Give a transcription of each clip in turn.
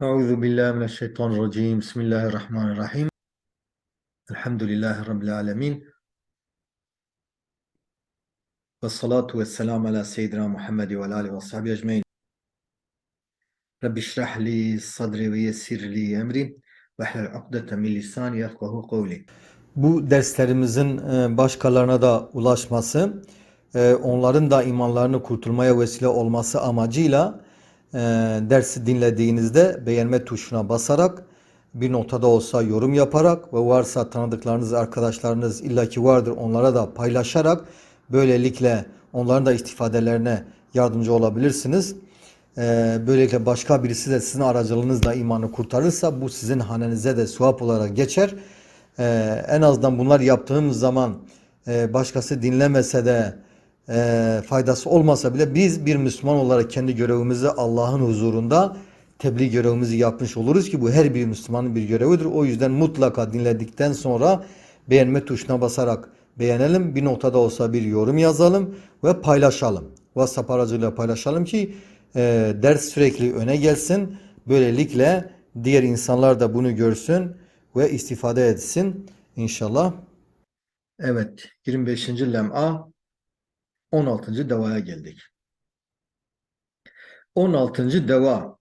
Euzu billahi mineşşeytanirracim. Bismillahirrahmanirrahim. Elhamdülillahi rabbil alamin. Ve salatu ve selam ala seyyidina Muhammed ve alihi ve sahbihi ecmaîn. Rabbi şrah li sadri ve yessir li emri ve hlul ukdeten min lisani yefkahu kavli. Bu derslerimizin e, başkalarına da ulaşması, e, onların da imanlarını kurtulmaya vesile olması amacıyla e, dersi dinlediğinizde beğenme tuşuna basarak bir notada olsa yorum yaparak ve varsa tanıdıklarınız, arkadaşlarınız illaki vardır onlara da paylaşarak böylelikle onların da istifadelerine yardımcı olabilirsiniz. Ee, böylelikle başka birisi de sizin aracılığınızla imanı kurtarırsa bu sizin hanenize de sevap olarak geçer. Ee, en azından bunlar yaptığımız zaman e, başkası dinlemese de e, faydası olmasa bile biz bir Müslüman olarak kendi görevimizi Allah'ın huzurunda tebliğ görevimizi yapmış oluruz ki bu her bir Müslümanın bir görevidir. O yüzden mutlaka dinledikten sonra beğenme tuşuna basarak beğenelim. Bir notada olsa bir yorum yazalım ve paylaşalım. WhatsApp aracılığıyla paylaşalım ki e, ders sürekli öne gelsin. Böylelikle diğer insanlar da bunu görsün ve istifade etsin inşallah. Evet 25. lem'a 16. devaya geldik. 16. deva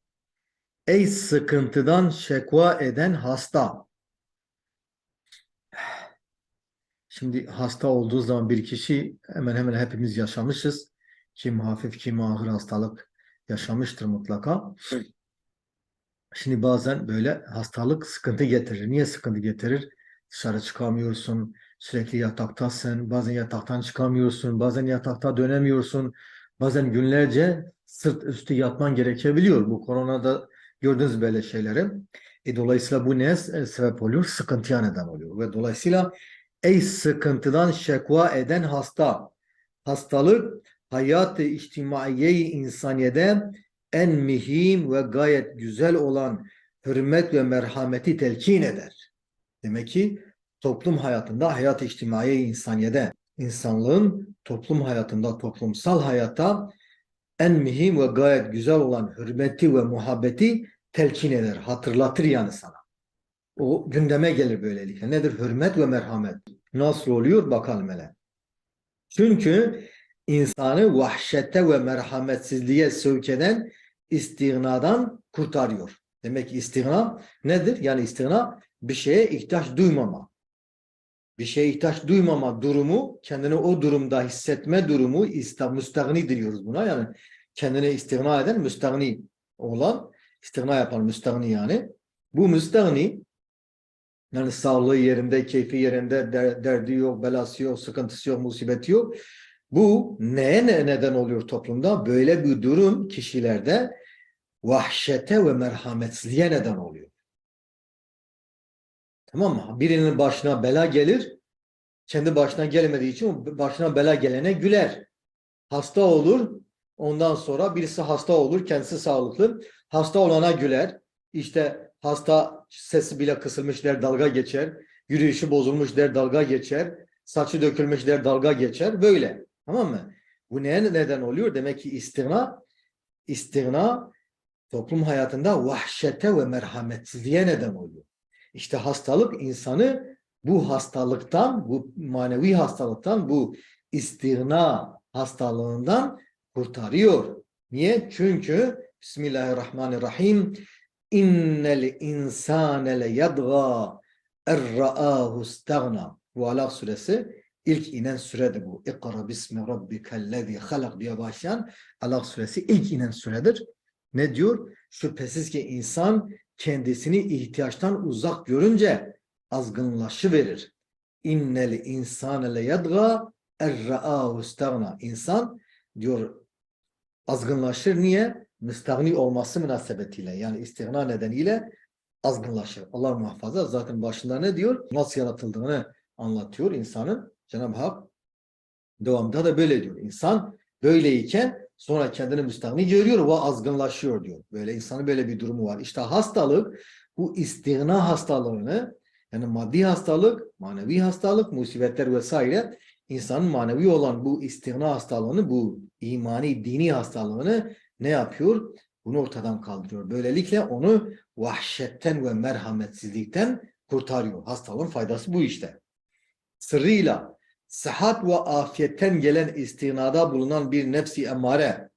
Ey sıkıntıdan şekva eden hasta. Şimdi hasta olduğu zaman bir kişi hemen hemen hepimiz yaşamışız. Kim hafif kim ağır hastalık yaşamıştır mutlaka. Şimdi bazen böyle hastalık sıkıntı getirir. Niye sıkıntı getirir? Dışarı çıkamıyorsun, sürekli yataktasın, bazen yataktan çıkamıyorsun, bazen yatakta dönemiyorsun, bazen günlerce sırt üstü yatman gerekebiliyor. Bu koronada gördüğünüz böyle şeyleri. E, dolayısıyla bu neye e, sebep oluyor? Sıkıntıya neden oluyor. Ve dolayısıyla ey sıkıntıdan şekva eden hasta, hastalık hayat-ı içtimaiye-i insaniyede en mühim ve gayet güzel olan hürmet ve merhameti telkin eder. Demek ki toplum hayatında, hayat-ı içtimaiye insaniyede, insanlığın toplum hayatında, toplumsal hayatta en mühim ve gayet güzel olan hürmeti ve muhabbeti telkin eder, hatırlatır yani sana. O gündeme gelir böylelikle. Nedir? Hürmet ve merhamet. Nasıl oluyor? Bakalım hele. Çünkü insanı vahşete ve merhametsizliğe sevk eden istignadan kurtarıyor. Demek ki istigna nedir? Yani istigna bir şeye ihtiyaç duymama. Bir şeye ihtiyaç duymama durumu, kendini o durumda hissetme durumu müstahni diyoruz buna. Yani kendine istigna eden müstahni olan, istigna yapan müstahni yani. Bu müstahni yani sağlığı yerinde, keyfi yerinde, der, derdi yok, belası yok, sıkıntısı yok, musibeti yok. Bu neye neden oluyor toplumda? Böyle bir durum kişilerde vahşete ve merhametsizliğe neden oluyor. Tamam mı? Birinin başına bela gelir, kendi başına gelmediği için başına bela gelene güler. Hasta olur, ondan sonra birisi hasta olur, kendisi sağlıklı. Hasta olana güler. İşte hasta sesi bile kısılmış der, dalga geçer. Yürüyüşü bozulmuş der, dalga geçer. Saçı dökülmüş der, dalga geçer. Böyle. Tamam mı? Bu neye neden oluyor? Demek ki istigna, istigna toplum hayatında vahşete ve merhametsizliğe neden oluyor. İşte hastalık insanı bu hastalıktan, bu manevi hastalıktan, bu istigna hastalığından kurtarıyor. Niye? Çünkü Bismillahirrahmanirrahim innel insane le yadga erra'ahu istagna. Bu Alak suresi ilk inen süredir bu. İkra bismi rabbikellezi halak diye başlayan Alak suresi ilk inen süredir. Ne diyor? Şüphesiz ki insan kendisini ihtiyaçtan uzak görünce azgınlaşı verir. İnnel insane le yadga erra'ahu. İnsan diyor azgınlaşır. Niye? Müstahni olması münasebetiyle yani istigna nedeniyle azgınlaşır. Allah muhafaza zaten başında ne diyor? Nasıl yaratıldığını anlatıyor insanın. Cenab-ı Hak devamında da böyle diyor. İnsan böyleyken sonra kendini müstahni görüyor ve azgınlaşıyor diyor. Böyle insanın böyle bir durumu var. İşte hastalık bu istigna hastalığını yani maddi hastalık, manevi hastalık, musibetler vesaire insanın manevi olan bu istigna hastalığını, bu imani, dini hastalığını ne yapıyor? Bunu ortadan kaldırıyor. Böylelikle onu vahşetten ve merhametsizlikten kurtarıyor. Hastalığın faydası bu işte. Sırrıyla sıhhat ve afiyetten gelen istinada bulunan bir nefsi emare,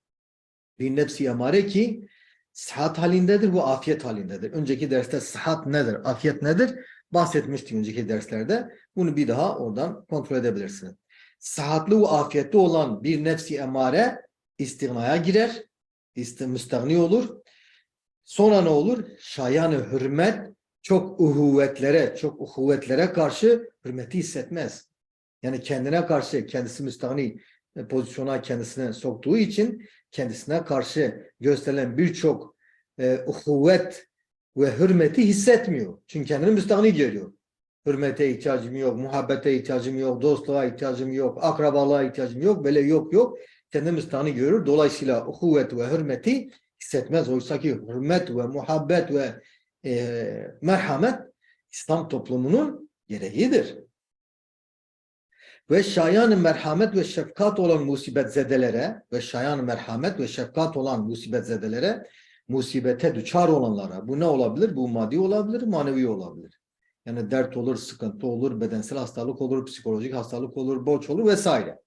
bir nefsi emare ki sıhhat halindedir, bu afiyet halindedir. Önceki derste sıhhat nedir, afiyet nedir? Bahsetmiştik önceki derslerde. Bunu bir daha oradan kontrol edebilirsiniz. Sıhhatli ve afiyetli olan bir nefsi emare istinaya girer, iste müstahni olur. Sonra ne olur? Şayanı hürmet çok uhuvvetlere, çok uhuvvetlere karşı hürmeti hissetmez. Yani kendine karşı, kendisi müstahni e, pozisyona kendisine soktuğu için kendisine karşı gösterilen birçok e, uhuvvet ve hürmeti hissetmiyor. Çünkü kendini müstahni görüyor. Hürmete ihtiyacım yok, muhabbete ihtiyacım yok, dostluğa ihtiyacım yok, akrabalığa ihtiyacım yok, böyle yok yok. Kendini müstahni görür. Dolayısıyla uhuvvet ve hürmeti hissetmez. Oysa ki hürmet ve muhabbet ve e, merhamet İslam toplumunun gereğidir. Ve şayan merhamet ve şefkat olan musibet zedelere ve şayan merhamet ve şefkat olan musibet zedelere musibete düçar olanlara bu ne olabilir? Bu maddi olabilir, manevi olabilir. Yani dert olur, sıkıntı olur, bedensel hastalık olur, psikolojik hastalık olur, borç olur vesaire.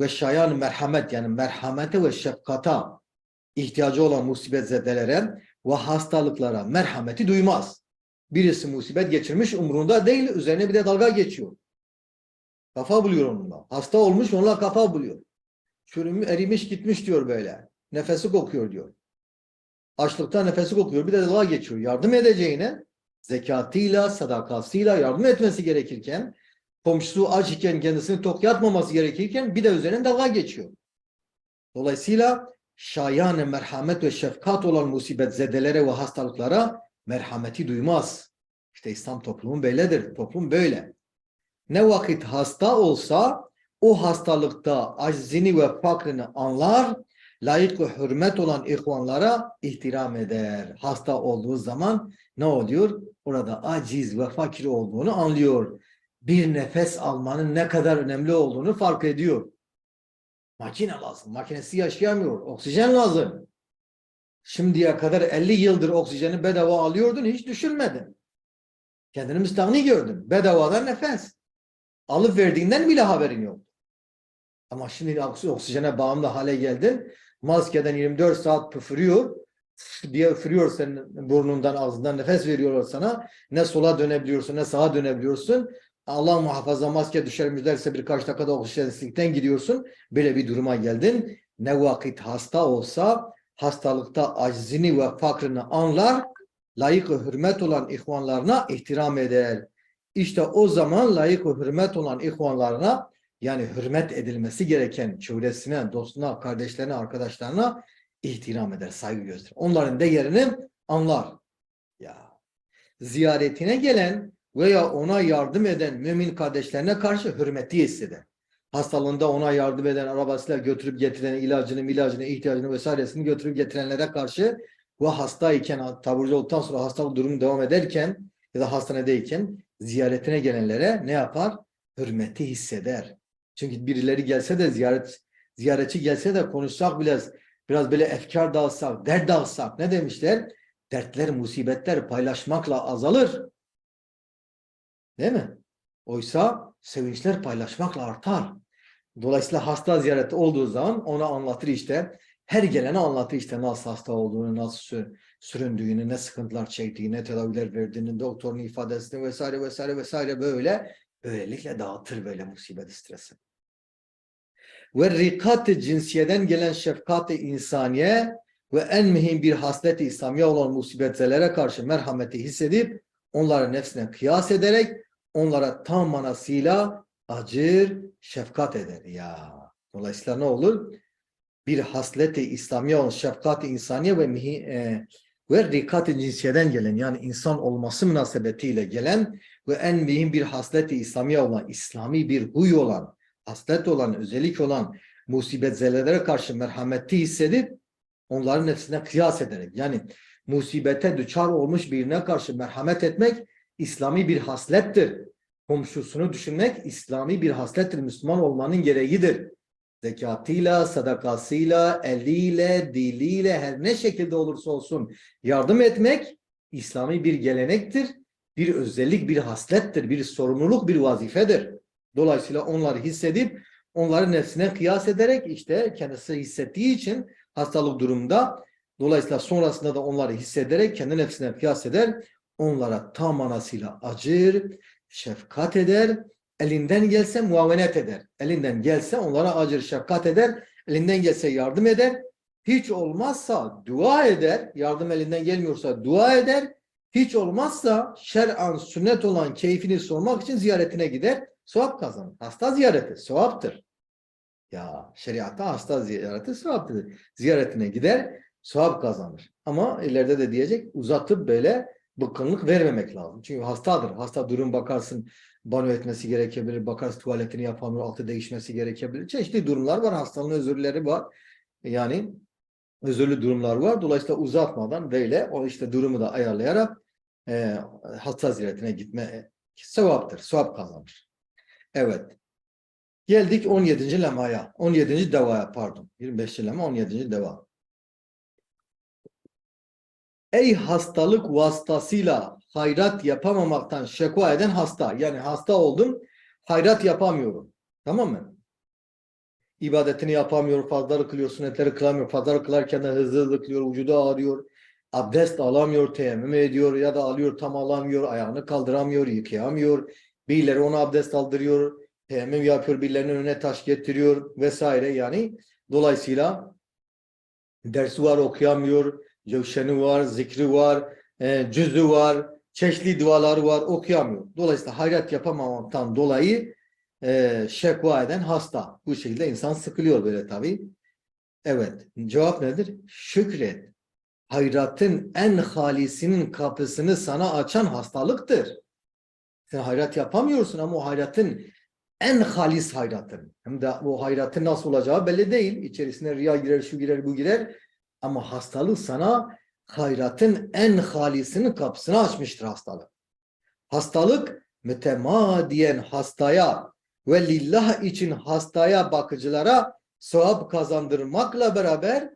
Ve şayan merhamet yani merhamete ve şefkata ihtiyacı olan musibet zedelere ve hastalıklara merhameti duymaz. Birisi musibet geçirmiş umrunda değil, üzerine bir de dalga geçiyor. Kafa buluyor onunla. Hasta olmuş onunla kafa buluyor. Çürümü erimiş gitmiş diyor böyle. Nefesi kokuyor diyor. Açlıktan nefesi kokuyor. Bir de dalga geçiyor. Yardım edeceğine zekatıyla, sadakasıyla yardım etmesi gerekirken komşusu aç iken kendisini tok yatmaması gerekirken bir de üzerine dalga geçiyor. Dolayısıyla şayan merhamet ve şefkat olan musibet zedelere ve hastalıklara merhameti duymaz. İşte İslam toplumu böyledir. Toplum böyle. Ne vakit hasta olsa o hastalıkta aczini ve fakrini anlar, layık ve hürmet olan ihvanlara ihtiram eder. Hasta olduğu zaman ne oluyor? Orada aciz ve fakir olduğunu anlıyor. Bir nefes almanın ne kadar önemli olduğunu fark ediyor. Makine lazım. Makinesi yaşayamıyor. Oksijen lazım. Şimdiye kadar 50 yıldır oksijeni bedava alıyordun hiç düşünmedin. Kendini müstahni gördün. Bedavadan nefes. Alıp verdiğinden bile haberin yok. Ama şimdi oksijene bağımlı hale geldin. Maskeden 24 saat püfürüyor. diye üfürüyor senin burnundan ağzından nefes veriyorlar sana. Ne sola dönebiliyorsun ne sağa dönebiliyorsun. Allah muhafaza maske düşer müderse birkaç dakikada oksijensizlikten gidiyorsun. Böyle bir duruma geldin. Ne vakit hasta olsa hastalıkta aczini ve fakrını anlar, layık hürmet olan ihvanlarına ihtiram eder. İşte o zaman layık ve hürmet olan ihvanlarına yani hürmet edilmesi gereken çevresine, dostuna, kardeşlerine, arkadaşlarına ihtiram eder, saygı gösterir. Onların değerini anlar. Ya ziyaretine gelen veya ona yardım eden mümin kardeşlerine karşı hürmeti hisseder. Hastalığında ona yardım eden, arabasıyla götürüp getiren, ilacını, ilacını, ihtiyacını vesairesini götürüp getirenlere karşı ve hastayken, taburcu olduktan sonra hastalık durumu devam ederken ya da hastanedeyken ziyaretine gelenlere ne yapar? Hürmeti hisseder. Çünkü birileri gelse de ziyaret ziyaretçi gelse de konuşsak biraz biraz böyle efkar dağıtsak, dert dağıtsak ne demişler? Dertler, musibetler paylaşmakla azalır. Değil mi? Oysa sevinçler paylaşmakla artar. Dolayısıyla hasta ziyareti olduğu zaman ona anlatır işte. Her gelene anlatır işte nasıl hasta olduğunu, nasıl süründüğünü, ne sıkıntılar çektiğini, ne tedaviler verdiğini, doktorun ifadesini vesaire vesaire vesaire böyle. Böylelikle dağıtır böyle musibet stresi. Ve rikat-ı cinsiyeden gelen şefkat-ı insaniye ve en mühim bir haslet-i İslamiye olan musibetselere karşı merhameti hissedip onları nefsine kıyas ederek onlara tam manasıyla acır, şefkat eder ya. Dolayısıyla ne olur? Bir hasleti İslamiye olan şefkat-i insaniye ve mihi, e, ve rikat-ı cinsiyeden gelen yani insan olması münasebetiyle gelen ve en mühim bir hasleti İslamiye olan, İslami bir huy olan, haslet olan, özellik olan musibet zelelere karşı merhameti hissedip onların nefsine kıyas ederek yani musibete düçar olmuş birine karşı merhamet etmek İslami bir haslettir. Komşusunu düşünmek İslami bir haslettir. Müslüman olmanın gereğidir. Zekatıyla, sadakasıyla, eliyle, diliyle her ne şekilde olursa olsun yardım etmek İslami bir gelenektir, bir özellik, bir haslettir, bir sorumluluk, bir vazifedir. Dolayısıyla onları hissedip onları nefsine kıyas ederek işte kendisi hissettiği için hastalık durumunda dolayısıyla sonrasında da onları hissederek kendi nefsine kıyas eder. Onlara tam manasıyla acır, şefkat eder, elinden gelse muavenet eder. Elinden gelse onlara acır, şefkat eder, elinden gelse yardım eder. Hiç olmazsa dua eder, yardım elinden gelmiyorsa dua eder. Hiç olmazsa şer'an sünnet olan keyfini sormak için ziyaretine gider, sevap kazanır. Hasta ziyareti sevaptır. Ya şeriatta hasta ziyareti sevaptır. Ziyaretine gider, sevap kazanır. Ama ileride de diyecek uzatıp böyle bıkkınlık vermemek lazım. Çünkü hastadır. Hasta durum bakarsın banyo etmesi gerekebilir. Bakarsın tuvaletini yapamıyor, altı değişmesi gerekebilir. Çeşitli durumlar var. Hastalığın özürleri var. Yani özürlü durumlar var. Dolayısıyla uzatmadan böyle o işte durumu da ayarlayarak e, hasta ziyaretine gitme sevaptır. Sevap kazanır. Evet. Geldik 17. lemaya. 17. devaya pardon. 25. lema 17. deva. Ey hastalık vasıtasıyla hayrat yapamamaktan şekva eden hasta. Yani hasta oldum, hayrat yapamıyorum. Tamam mı? İbadetini yapamıyor, fazlalık kılıyor, sünnetleri kılamıyor. Fazlalık kılarken de hızlı hızlı kılıyor, vücudu ağrıyor. Abdest alamıyor, teyemmüm ediyor ya da alıyor tam alamıyor, ayağını kaldıramıyor, yıkayamıyor. Birileri ona abdest aldırıyor, teyemmüm yapıyor, birilerinin önüne taş getiriyor vesaire. Yani dolayısıyla dersi var okuyamıyor, Cevşeni var, zikri var, e, cüzü var, çeşitli duaları var, okuyamıyor. Dolayısıyla hayrat yapamamaktan dolayı e, şekva eden hasta. Bu şekilde insan sıkılıyor böyle tabii. Evet. Cevap nedir? Şükret. Hayratın en halisinin kapısını sana açan hastalıktır. Sen hayrat yapamıyorsun ama o hayratın en halis hayratın. Hem de o hayratın nasıl olacağı belli değil. İçerisine riya girer, şu girer, bu girer. Ama hastalık sana hayratın en halisinin kapısını açmıştır hastalık. Hastalık mütemadiyen hastaya ve lillah için hastaya bakıcılara sevap kazandırmakla beraber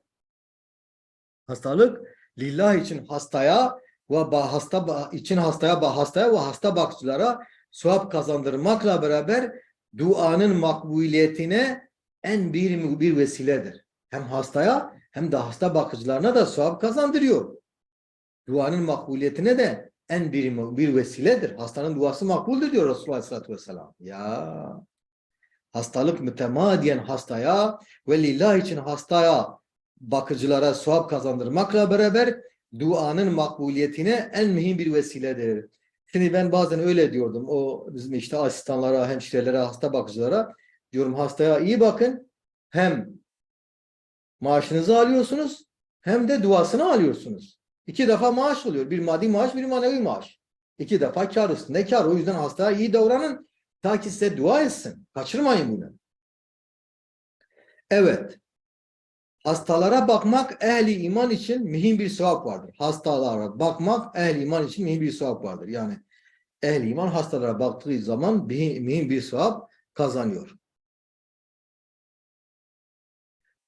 hastalık lillah için hastaya ve hasta için hastaya hastaya ve hasta bakıcılara sevap kazandırmakla beraber duanın makbuliyetine en bir bir vesiledir. Hem hastaya hem de hasta bakıcılarına da sevap kazandırıyor. Duanın makbuliyetine de en bir, bir vesiledir. Hastanın duası makbuldür diyor Resulullah Aleyhisselatü Vesselam. Ya hastalık mütemadiyen hastaya ve lillah için hastaya bakıcılara sevap kazandırmakla beraber duanın makbuliyetine en mühim bir vesiledir. Şimdi ben bazen öyle diyordum. O bizim işte asistanlara, hemşirelere, hasta bakıcılara diyorum hastaya iyi bakın. Hem maaşınızı alıyorsunuz hem de duasını alıyorsunuz. İki defa maaş oluyor. Bir maddi maaş, bir manevi maaş. İki defa kar üstünde kar. O yüzden hastaya iyi davranın. Ta ki size dua etsin. Kaçırmayın bunu. Evet. Hastalara bakmak ehli iman için mühim bir sevap vardır. Hastalara bakmak ehli iman için mühim bir sevap vardır. Yani ehli iman hastalara baktığı zaman mühim bir sevap kazanıyor.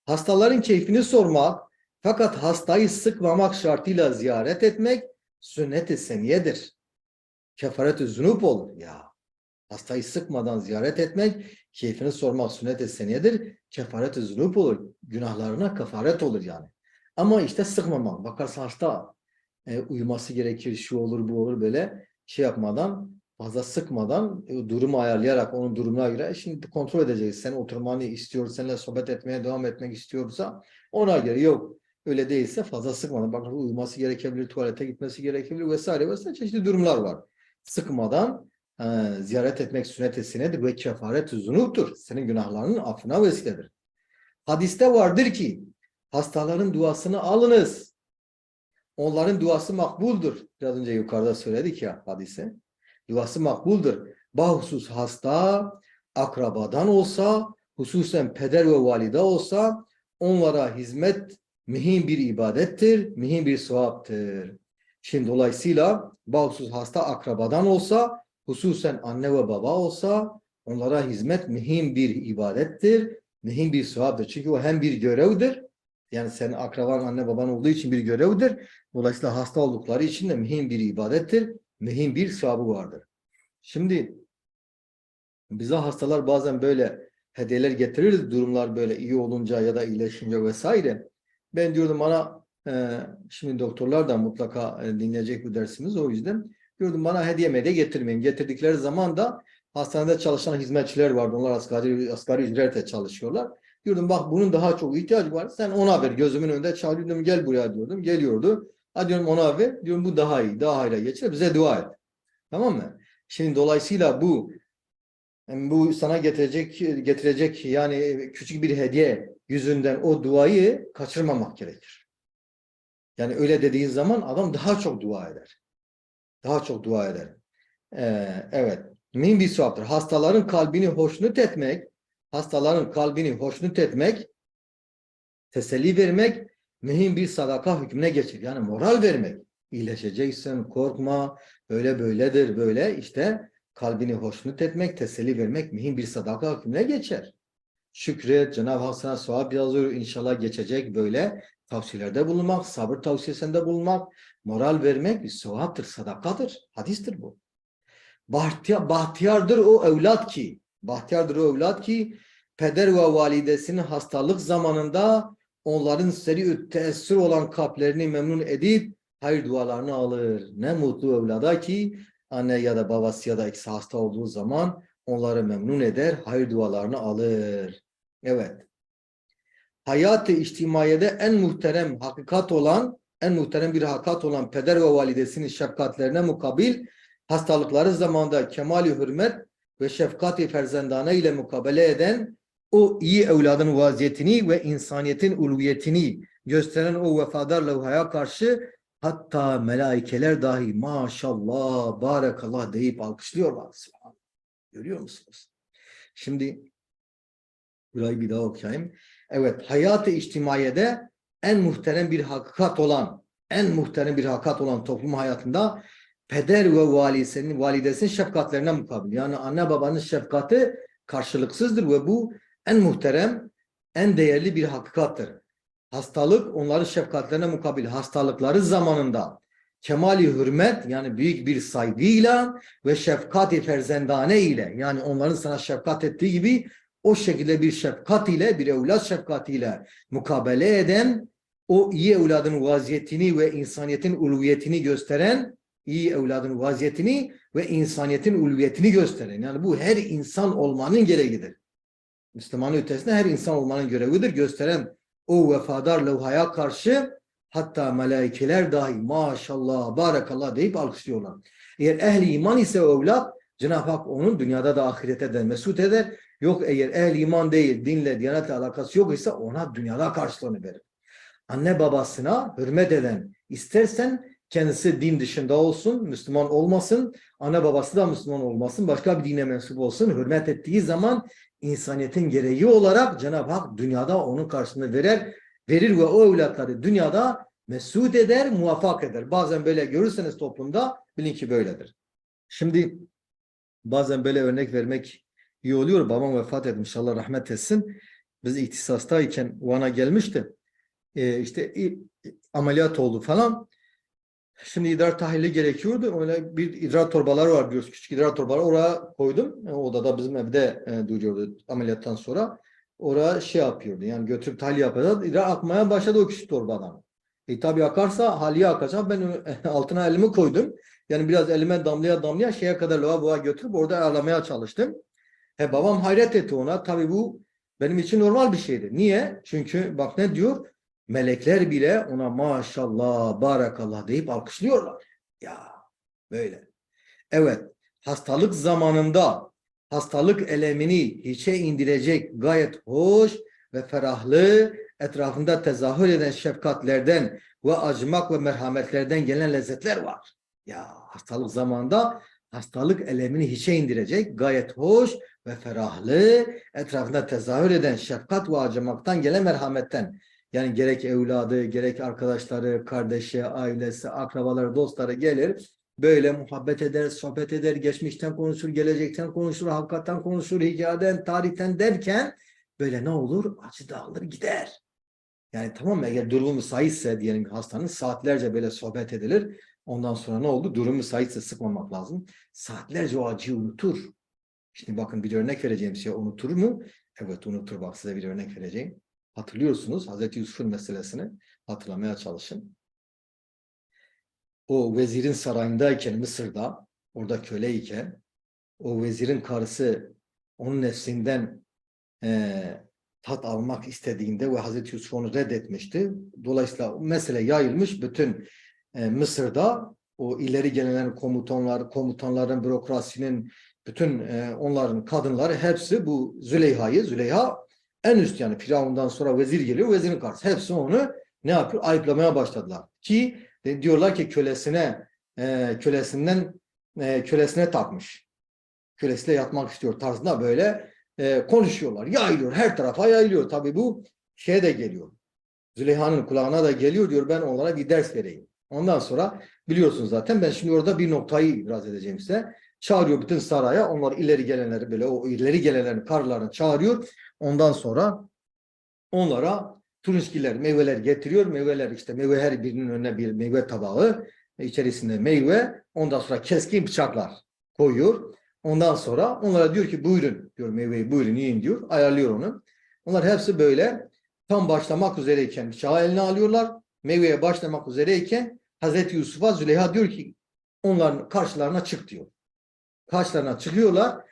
Hastaların keyfini sormak fakat hastayı sıkmamak şartıyla ziyaret etmek sünnet-i seniyedir. Kefaret-i zunup olur ya. Hastayı sıkmadan ziyaret etmek, keyfini sormak sünnet-i seniyedir. Kefaret-i zunup olur. Günahlarına kefaret olur yani. Ama işte sıkmamak. Bakarsan hasta e, uyuması gerekir, şu olur, bu olur böyle şey yapmadan fazla sıkmadan e, durumu ayarlayarak onun durumuna göre şimdi kontrol edeceğiz. Sen oturmanı istiyor, seninle sohbet etmeye devam etmek istiyorsa ona göre yok. Öyle değilse fazla sıkmadan. Bakın uyuması gerekebilir, tuvalete gitmesi gerekebilir vesaire vesaire çeşitli durumlar var. Sıkmadan e, ziyaret etmek sünnet-i senedir ve kefaret-i zunuptur. Senin günahlarının affına vesiledir. Hadiste vardır ki hastaların duasını alınız. Onların duası makbuldur. Biraz önce yukarıda söyledik ya hadise duası makbuldur. Bahusus hasta, akrabadan olsa, hususen peder ve valide olsa onlara hizmet mühim bir ibadettir, mühim bir sevaptır. Şimdi dolayısıyla bahusus hasta akrabadan olsa, hususen anne ve baba olsa onlara hizmet mühim bir ibadettir, mühim bir sevaptır. Çünkü o hem bir görevdir. Yani senin akraban anne baban olduğu için bir görevdir. Dolayısıyla hasta oldukları için de mühim bir ibadettir. Mühim bir sevabı vardır. Şimdi bize hastalar bazen böyle hediyeler getirir durumlar böyle iyi olunca ya da iyileşince vesaire. Ben diyordum bana e, şimdi doktorlar da mutlaka e, dinleyecek bu dersimiz o yüzden diyordum bana hediye medya getirmeyin. Getirdikleri zaman da hastanede çalışan hizmetçiler vardı. Onlar asgari, asgari ücretle çalışıyorlar. Diyordum bak bunun daha çok ihtiyacı var. Sen ona ver. Gözümün önünde çağırıyordum gel buraya diyordum. Geliyordu. Hadi diyorum ona ver. Diyorum bu daha iyi. Daha hayra geçer. Bize dua et. Tamam mı? Şimdi dolayısıyla bu yani bu sana getirecek getirecek yani küçük bir hediye yüzünden o duayı kaçırmamak gerekir. Yani öyle dediğin zaman adam daha çok dua eder. Daha çok dua eder. Ee, evet. Mühim bir sevaptır. Hastaların kalbini hoşnut etmek, hastaların kalbini hoşnut etmek, teselli vermek, mühim bir sadaka hükmüne geçir. Yani moral vermek. İyileşeceksin, korkma, böyle böyledir, böyle işte kalbini hoşnut etmek, teselli vermek mühim bir sadaka hükmüne geçer. Şükret, Cenab-ı Hak sana sevap yazıyor, inşallah geçecek böyle tavsiyelerde bulunmak, sabır tavsiyesinde bulunmak, moral vermek bir sevaptır, sadakadır, hadistir bu. Bahtiyar, bahtiyardır o evlat ki, bahtiyardır o evlat ki, peder ve validesinin hastalık zamanında onların seri teessür olan kalplerini memnun edip hayır dualarını alır. Ne mutlu evlada ki anne ya da babası ya da ikisi hasta olduğu zaman onları memnun eder, hayır dualarını alır. Evet. Hayat-ı içtimaiyede en muhterem hakikat olan, en muhterem bir hakikat olan peder ve validesinin şefkatlerine mukabil hastalıkları zamanında kemali hürmet ve şefkat-i ferzendane ile mukabele eden o iyi evladın vaziyetini ve insaniyetin ulviyetini gösteren o vefadar levhaya karşı hatta melaikeler dahi maşallah, barakallah deyip alkışlıyorlar. Görüyor musunuz? Şimdi burayı bir daha okuyayım. Evet, hayat-ı içtimaiyede en muhterem bir hakikat olan, en muhterem bir hakikat olan toplum hayatında peder ve valisinin, validesinin şefkatlerine mukabil. Yani anne babanın şefkati karşılıksızdır ve bu en muhterem, en değerli bir hakikattır. Hastalık onların şefkatlerine mukabil hastalıkları zamanında kemali hürmet yani büyük bir saygıyla ve şefkati ferzendane ile yani onların sana şefkat ettiği gibi o şekilde bir şefkat ile bir evlat şefkatiyle mukabele eden o iyi evladın vaziyetini ve insaniyetin ulviyetini gösteren iyi evladın vaziyetini ve insaniyetin ulviyetini gösteren yani bu her insan olmanın gereğidir. Müslümanın ötesinde her insan olmanın görevidir gösteren o vefadar levhaya karşı hatta melaikeler dahi maşallah, barakallah deyip alkışlıyorlar. Eğer ehli iman ise evlat Cenab-ı Hak onun dünyada da ahirete de mesut eder. Yok eğer ehli iman değil, dinle, diyanetle alakası yok ise ona dünyada karşılığını verir. Anne babasına hürmet eden istersen kendisi din dışında olsun, Müslüman olmasın, anne babası da Müslüman olmasın, başka bir dine mensup olsun, hürmet ettiği zaman insaniyetin gereği olarak Cenab-ı Hak dünyada onun karşılığını verer, verir ve o evlatları dünyada mesut eder, muvaffak eder. Bazen böyle görürseniz toplumda bilin ki böyledir. Şimdi bazen böyle örnek vermek iyi oluyor. Babam vefat etmiş Allah rahmet etsin. Biz ihtisastayken Van'a gelmişti. Ee, işte ameliyat oldu falan. Şimdi idrar tahlili gerekiyordu. Öyle bir idrar torbaları var diyoruz. Küçük idrar torbaları. Oraya koydum. E, odada bizim evde e, duruyordu ameliyattan sonra. Oraya şey yapıyordu. Yani götürüp tahlil yapacağız. İdrar akmaya başladı o küçük torbadan. E tabi akarsa haliye akacak. Ben altına elimi koydum. Yani biraz elime damlaya damlaya şeye kadar lavaboya götürüp orada ayarlamaya çalıştım. He, babam hayret etti ona. Tabi bu benim için normal bir şeydi. Niye? Çünkü bak ne diyor? Melekler bile ona maşallah, barakallah deyip alkışlıyorlar. Ya böyle. Evet, hastalık zamanında hastalık elemini hiçe indirecek gayet hoş ve ferahlı, etrafında tezahür eden şefkatlerden ve acımak ve merhametlerden gelen lezzetler var. Ya hastalık zamanında hastalık elemini hiçe indirecek gayet hoş ve ferahlı, etrafında tezahür eden şefkat ve acımaktan gelen merhametten yani gerek evladı, gerek arkadaşları, kardeşi, ailesi, akrabaları, dostları gelir. Böyle muhabbet eder, sohbet eder, geçmişten konuşur, gelecekten konuşur, hakikaten konuşur, hikayeden, tarihten derken böyle ne olur? Acı dağılır gider. Yani tamam? Eğer durumu müsaitse diyelim ki hastanın saatlerce böyle sohbet edilir. Ondan sonra ne oldu? Durumu müsaitse sıkmamak lazım. Saatlerce o acıyı unutur. Şimdi bakın bir örnek vereceğim size. Unutur mu? Evet unutur. Bak size bir örnek vereceğim. Hatırlıyorsunuz Hazreti Yusuf'un meselesini hatırlamaya çalışın. O vezirin sarayındayken Mısır'da orada köleyken o vezirin karısı onun nefsinden eee, tat almak istediğinde ve Hazreti Yusuf onu reddetmişti. Dolayısıyla mesele yayılmış bütün e, Mısır'da o ileri gelenlerin komutanlar, komutanların, bürokrasinin bütün e, onların kadınları hepsi bu Züleyha'yı, Züleyha en üst yani Firavun'dan sonra vezir geliyor, vezirin karşısında. Hepsi onu ne yapıyor? Ayıplamaya başladılar. Ki de diyorlar ki kölesine e, kölesinden e, kölesine takmış. Kölesiyle yatmak istiyor tarzında böyle e, konuşuyorlar. Yayılıyor. Her tarafa yayılıyor. Tabii bu şeye de geliyor. Züleyha'nın kulağına da geliyor diyor ben onlara bir ders vereyim. Ondan sonra biliyorsunuz zaten ben şimdi orada bir noktayı ibraz edeceğim size. Çağırıyor bütün saraya. Onlar ileri gelenleri böyle o ileri gelenlerin karılarını çağırıyor. Ondan sonra onlara turunçgiler, meyveler getiriyor. Meyveler işte meyve her birinin önüne bir meyve tabağı. içerisinde meyve. Ondan sonra keskin bıçaklar koyuyor. Ondan sonra onlara diyor ki buyurun diyor meyveyi buyurun yiyin diyor. Ayarlıyor onu. Onlar hepsi böyle tam başlamak üzereyken bıçağı eline alıyorlar. Meyveye başlamak üzereyken Hazreti Yusuf'a Züleyha diyor ki onların karşılarına çık diyor. Karşılarına çıkıyorlar.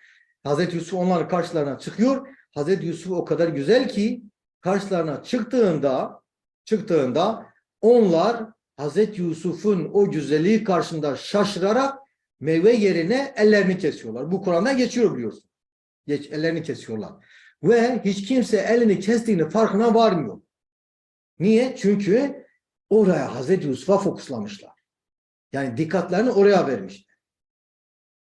Hazreti Yusuf onların karşılarına çıkıyor. Hazreti Yusuf o kadar güzel ki karşılarına çıktığında çıktığında onlar Hazreti Yusuf'un o güzelliği karşısında şaşırarak meyve yerine ellerini kesiyorlar. Bu Kur'an'da geçiyor biliyorsun. Geç, ellerini kesiyorlar. Ve hiç kimse elini kestiğini farkına varmıyor. Niye? Çünkü oraya Hazreti Yusuf'a fokuslamışlar. Yani dikkatlerini oraya vermişler.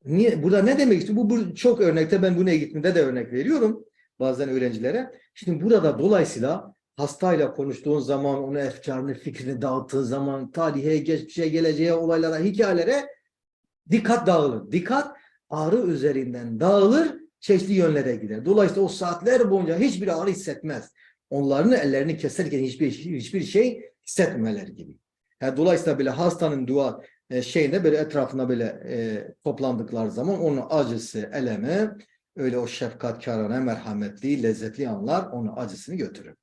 Niye? Burada ne demek istiyor? Bu, bu çok örnekte ben bunu eğitimde de örnek veriyorum bazen öğrencilere. Şimdi burada dolayısıyla hastayla konuştuğun zaman, onu efkarını, fikrini dağıttığın zaman, tarihe, geçmişe, geleceğe, olaylara, hikayelere dikkat dağılır. Dikkat ağrı üzerinden dağılır, çeşitli yönlere gider. Dolayısıyla o saatler boyunca hiçbir ağrı hissetmez. Onların ellerini keserken hiçbir hiçbir şey hissetmemeler gibi. Yani dolayısıyla böyle hastanın dua e, şeyinde böyle etrafında böyle e, toplandıkları zaman onun acısı, elemi, öyle o şefkatkarane, merhametli, lezzetli anlar onun acısını götürür.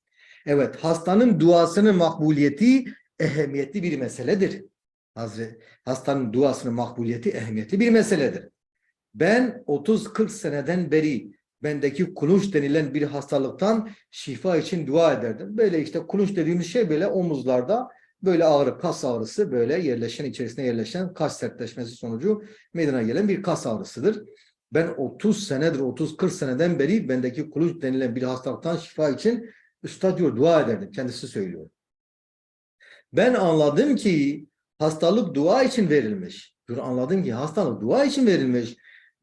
Evet, hastanın duasının makbuliyeti ehemmiyetli bir meseledir. Hastanın duasının makbuliyeti ehemmiyetli bir meseledir. Ben 30-40 seneden beri bendeki kulunç denilen bir hastalıktan şifa için dua ederdim. Böyle işte kulunç dediğimiz şey böyle omuzlarda böyle ağrı, kas ağrısı böyle yerleşen, içerisine yerleşen kas sertleşmesi sonucu meydana gelen bir kas ağrısıdır. Ben 30 senedir, 30-40 seneden beri bendeki kulunç denilen bir hastalıktan şifa için üstad diyor dua ederdim. Kendisi söylüyor. Ben anladım ki hastalık dua için verilmiş. Dur anladım ki hastalık dua için verilmiş.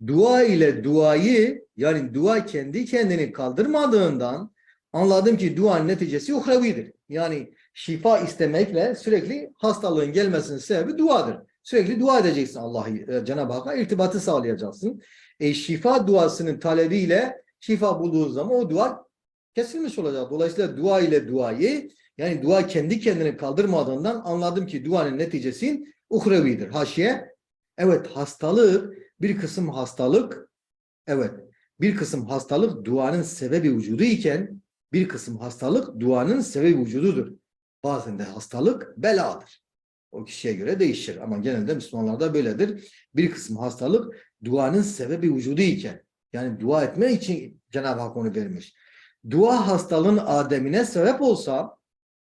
Dua ile duayı yani dua kendi kendini kaldırmadığından anladım ki duanın neticesi uhrevidir. Yani şifa istemekle sürekli hastalığın gelmesinin sebebi duadır. Sürekli dua edeceksin Allah'ı, Cenab-ı Hakk'a irtibatı sağlayacaksın. E, şifa duasının talebiyle şifa bulduğun zaman o dua kesilmiş olacak. Dolayısıyla dua ile duayı yani dua kendi kendini kaldırmadığından anladım ki duanın neticesi uhrevidir. Haşiye. Evet hastalık bir kısım hastalık evet bir kısım hastalık duanın sebebi vücudu iken bir kısım hastalık duanın sebebi vücududur. Bazen de hastalık beladır. O kişiye göre değişir ama genelde Müslümanlarda böyledir. Bir kısım hastalık duanın sebebi vücudu iken yani dua etme için Cenab-ı Hak onu vermiş. Dua hastalığın ademine sebep olsa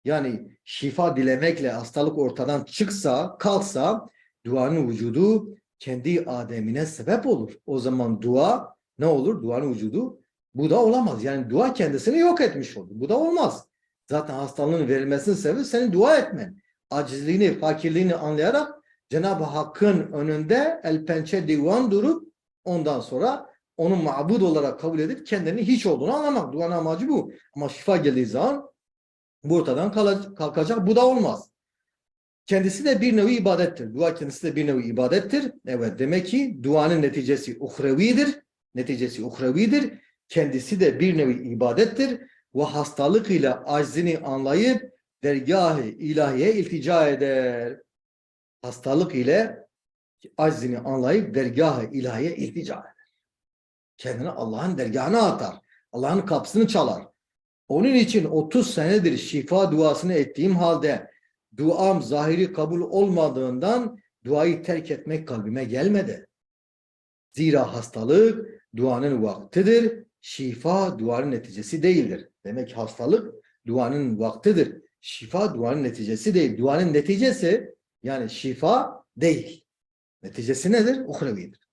yani şifa dilemekle hastalık ortadan çıksa, kalksa duanın vücudu kendi ademine sebep olur. O zaman dua ne olur? Duanın vücudu bu da olamaz. Yani dua kendisini yok etmiş olur. Bu da olmaz. Zaten hastalığın verilmesinin sebebi senin dua etmen. Acizliğini, fakirliğini anlayarak Cenab-ı Hakk'ın önünde el pençe divan durup ondan sonra onu mabud olarak kabul edip kendini hiç olduğunu anlamak. Duanın amacı bu. Ama şifa geldiği zaman bu ortadan kalkacak. Bu da olmaz. Kendisi de bir nevi ibadettir. Dua kendisi de bir nevi ibadettir. Evet demek ki duanın neticesi uhrevidir. Neticesi uhrevidir. kendisi de bir nevi ibadettir ve hastalık ile aczini anlayıp dergâh-ı ilahiye iltica eder. Hastalık ile aczini anlayıp dergâh-ı ilahiye iltica eder. Kendini Allah'ın dergahına atar. Allah'ın kapısını çalar. Onun için 30 senedir şifa duasını ettiğim halde duam zahiri kabul olmadığından duayı terk etmek kalbime gelmedi. Zira hastalık duanın vaktidir. Şifa duanın neticesi değildir. Demek hastalık duanın vaktidir. Şifa duanın neticesi değil. Duanın neticesi yani şifa değil. Neticesi nedir? Uhrevidir.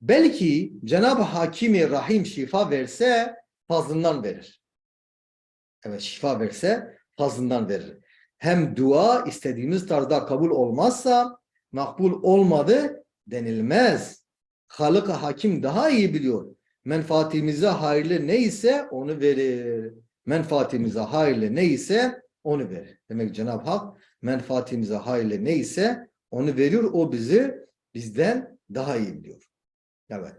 Belki Cenab-ı Hakimi Rahim şifa verse fazlından verir. Evet şifa verse fazlından verir. Hem dua istediğimiz tarzda kabul olmazsa makbul olmadı denilmez. halık Hakim daha iyi biliyor. Menfaatimize hayırlı neyse onu verir. Menfaatimize hayırlı neyse onu verir. Demek Cenab-ı Hak menfaatimize hayırlı neyse onu veriyor. O bizi bizden daha iyi biliyor. Evet.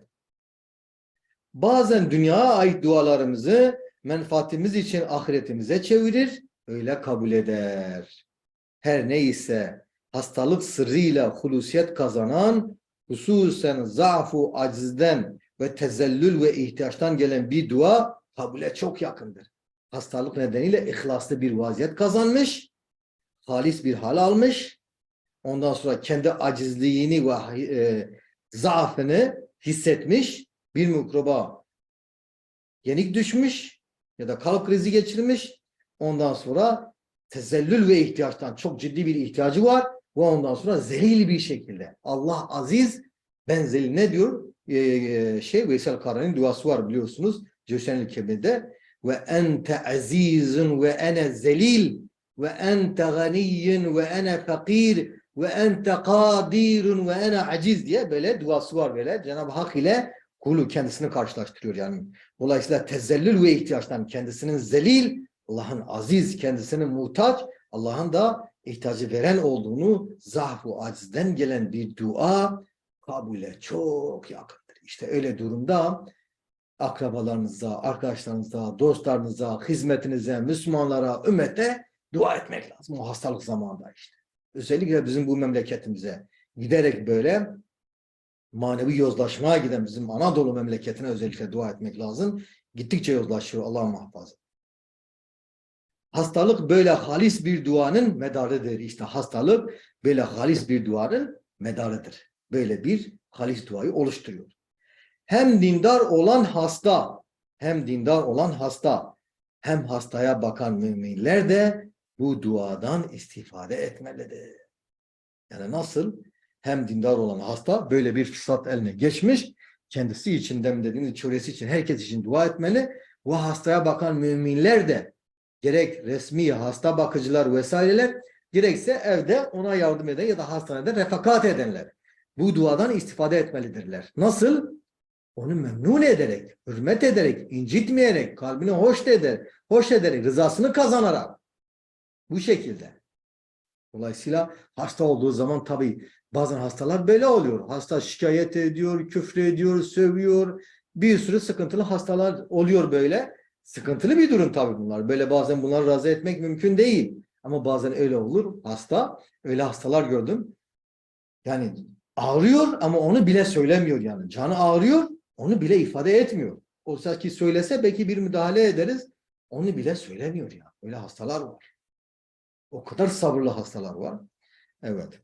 Bazen dünyaya ait dualarımızı menfaatimiz için ahiretimize çevirir, öyle kabul eder. Her neyse hastalık sırrıyla hulusiyet kazanan, hususen zaafu acizden ve tezellül ve ihtiyaçtan gelen bir dua kabule çok yakındır. Hastalık nedeniyle ihlaslı bir vaziyet kazanmış, halis bir hal almış, ondan sonra kendi acizliğini ve e, zaafını hissetmiş, bir mikroba yenik düşmüş ya da kalp krizi geçirmiş. Ondan sonra tezellül ve ihtiyaçtan çok ciddi bir ihtiyacı var ve ondan sonra zelil bir şekilde Allah aziz ben zelil ne diyor? Ee, şey Veysel Karani'nin duası var biliyorsunuz. Cöşenil Kebir'de ve ente azizun ve ene zelil ve ente ganiyyun ve ene fakir ve ente kadirun ve ene aciz diye böyle duası var böyle. Cenab-ı Hak ile kulu kendisini karşılaştırıyor yani. Dolayısıyla tezellül ve ihtiyaçtan kendisinin zelil, Allah'ın aziz, kendisinin muhtaç, Allah'ın da ihtiyacı veren olduğunu zaaf ve acizden gelen bir dua kabule çok yakındır. İşte öyle durumda akrabalarınıza, arkadaşlarınıza, dostlarınıza, hizmetinize, Müslümanlara, ümmete dua etmek lazım o hastalık zamanında işte. Özellikle bizim bu memleketimize giderek böyle manevi yozlaşmaya giden bizim Anadolu memleketine özellikle dua etmek lazım. Gittikçe yozlaşıyor Allah muhafaza. Hastalık böyle halis bir duanın medarıdır. İşte hastalık böyle halis bir duanın medarıdır. Böyle bir halis duayı oluşturuyor. Hem dindar olan hasta, hem dindar olan hasta, hem hastaya bakan müminler de bu duadan istifade etmelidir. Yani nasıl? Hem dindar olan hasta böyle bir fırsat eline geçmiş, kendisi için dem dediğiniz çöresi için, herkes için dua etmeli. Bu hastaya bakan müminler de gerek resmi hasta bakıcılar vesaireler, gerekse evde ona yardım eden ya da hastanede refakat edenler. Bu duadan istifade etmelidirler. Nasıl? Onu memnun ederek, hürmet ederek, incitmeyerek, kalbini hoş eder, hoş ederek, rızasını kazanarak. Bu şekilde. Dolayısıyla hasta olduğu zaman tabii bazen hastalar böyle oluyor. Hasta şikayet ediyor, küfür ediyor, sövüyor. Bir sürü sıkıntılı hastalar oluyor böyle. Sıkıntılı bir durum tabii bunlar. Böyle bazen bunları razı etmek mümkün değil. Ama bazen öyle olur. Hasta, öyle hastalar gördüm. Yani ağrıyor ama onu bile söylemiyor yani. Canı ağrıyor, onu bile ifade etmiyor. Oysa ki söylese belki bir müdahale ederiz. Onu bile söylemiyor ya. Öyle hastalar var. O kadar sabırlı hastalar var. Evet.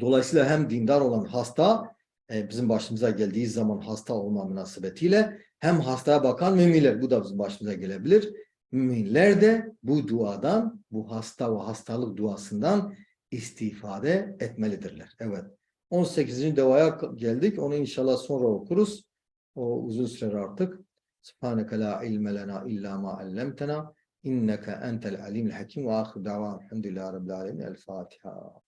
Dolayısıyla hem dindar olan hasta e, bizim başımıza geldiği zaman hasta olma münasebetiyle hem hastaya bakan müminler bu da bizim başımıza gelebilir. Müminler de bu duadan, bu hasta ve hastalık duasından istifade etmelidirler. Evet. 18. devaya geldik. Onu inşallah sonra okuruz. O uzun sürer artık. Subhaneke la ilme lena illa ma allamtena inneke entel alimul hakim ve ahir davan. Elhamdülillahi rabbil alemin. El Fatiha.